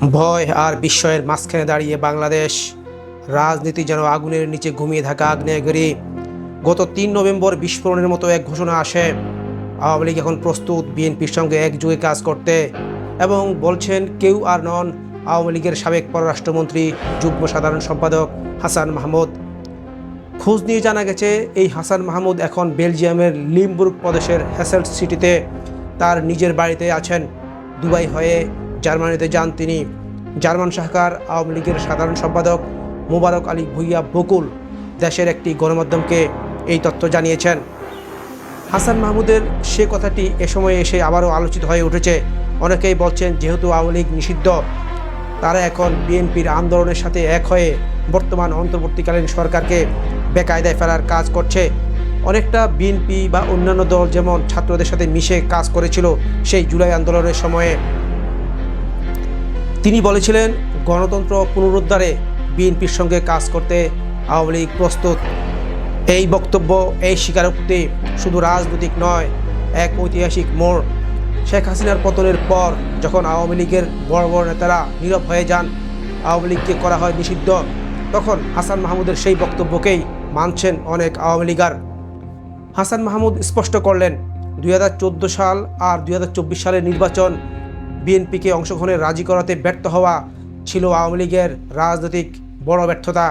ভয় আর বিস্ময়ের মাঝখানে দাঁড়িয়ে বাংলাদেশ। রাজনীতি যেন আগুনের নিচে ঘুমিয়ে থাকা আগ্নেয়গিরি। গত তিন নভেম্বর বিস্ফোরণের মতো এক ঘোষণা আসে। আওয়ামী লীগ এখন প্রস্তুত বিএনপির সঙ্গে একযোগে কাজ করতে এবং বলছেন কেউ আর নন আওয়ামী লীগের সাবেক পররাষ্ট্রমন্ত্রী, যুগ্ম সাধারণ সম্পাদক হাসান মাহমুদ। খোঁজ নিয়ে জানা গেছে, এই হাসান মাহমুদ এখন বেলজিয়ামের লিমবুর্গ প্রদেশের হ্যাসেল্ট সিটিতে। তার নিজের বাড়িতে আছেন। দুবাই হয়ে জার্মানিতে যান তিনি। জার্মান শাখার আওয়ামী লীগের সাধারণ সম্পাদক মোবারক আলী ভুইয়া বকুল দেশের একটি গণমাধ্যমকে এই তথ্য জানিয়েছেন। হাসান মাহমুদের সে কথাটি এ সময়ে এসে আবারও আলোচিত হয়ে উঠেছে। অনেকেই বলছেন, যেহেতু আওয়ামী লীগ নিষিদ্ধ, তারা এখন বিএনপির আন্দোলনের সাথে এক হয়ে বর্তমান অন্তর্বর্তীকালীন সরকারকে বেকায়দায় ফেলার কাজ করছে। অনেকটা বিএনপি বা অন্যান্য দল যেমন ছাত্রদের সাথে মিশে কাজ করেছিল সেই জুলাই আন্দোলনের সময়ে তিনি বলেছিলেন, গণতন্ত্র পুনরুদ্ধারে বিএনপির সঙ্গে কাজ করতে আওয়ামী লীগ প্রস্তুত। এই বক্তব্য, এই স্বীকারোক্তি শুধু রাজনৈতিক নয়, এক ঐতিহাসিক মোড়। শেখ হাসিনার পতনের পর যখন আওয়ামী লীগের বড় বড় নেতারা নীরব হয়ে যান, আওয়ামী লীগকে করা হয় নিষিদ্ধ, তখন হাসান মাহমুদের সেই বক্তব্যকেই মানছেন অনেক আওয়ামী লীগার। হাসান মাহমুদ স্পষ্ট করলেন, দুই হাজার চোদ্দ সাল আর দুই হাজার চব্বিশ সালের নির্বাচন বিএনপিকে অংশগ্রহণে রাজি করাতে ব্যর্থ হওয়া ছিল আওয়ামী লীগের রাজনৈতিক বড় ব্যর্থতা।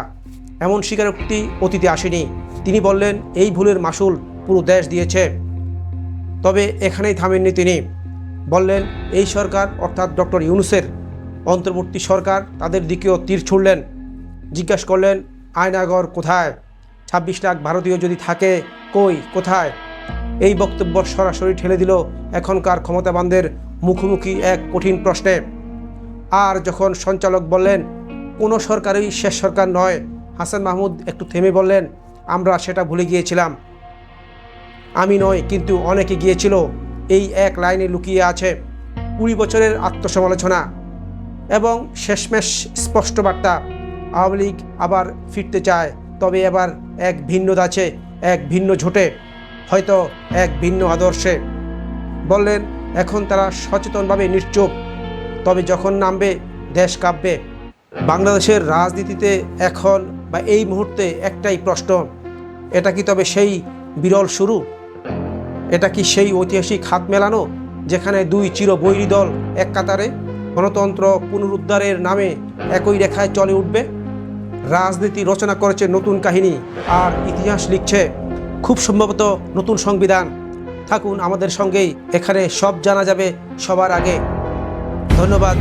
এমন স্বীকারোক্তি অতীতে আসেনি। তিনি বললেন, এই ভুলের মাসুল পুরো দেশ দিয়েছে। তবে এখানেই থামেননি তিনি। বললেন, এই সরকার, অর্থাৎ ডক্টর ইউনুসের অন্তর্বর্তী সরকার, তাদের দিকেও তীর ছুড়লেন। জিজ্ঞাসা করলেন, আয়নাগর কোথায়? ছাব্বিশ লাখ ভারতীয় যদি থাকে, কই, কোথায়? এই বক্তব্য সরাসরি ঠেলে দিল এখনকার ক্ষমতাবানদের মুখোমুখি এক কঠিন প্রশ্নে। আর যখন সঞ্চালক বললেন, কোনো সরকারই শেষ সরকার নয়, হাসান মাহমুদ একটু থেমে বললেন, আমরা সেটা ভুলে গিয়েছিলাম। আমি নয়, কিন্তু অনেকে গিয়েছিল। এই এক লাইনে লুকিয়ে আছে কুড়ি বছরের আত্মসমালোচনা। এবং শেষমেশ স্পষ্ট বার্তা, আওয়ামী লীগ আবার ফিরতে চায়, তবে এবার এক ভিন্ন ধাঁচে এক ভিন্ন ঝোটে। হয়তো এক ভিন্ন আদর্শে। বললেন, এখন তারা সচেতনভাবে নিশ্চুপ। তবে যখন নামবে, দেশ কাঁপবে। বাংলাদেশের রাজনীতিতে এখন বা এই মুহূর্তে একটাই প্রশ্ন, এটা কি তবে সেই বিরল শুরু? এটা কি সেই ঐতিহাসিক হাত মেলানো, যেখানে দুই চিরবৈরী দল এক কাতারে গণতন্ত্র পুনরুদ্ধারের নামে একই রেখায় চলে উঠবে? রাজনীতি রচনা করেছে নতুন কাহিনী আর ইতিহাস লিখছে খুব সম্ভবত নতুন সংবিধান। থাকুন আমাদের সঙ্গেই এখানে সব জানা যাবে সবার আগে। ধন্যবাদ।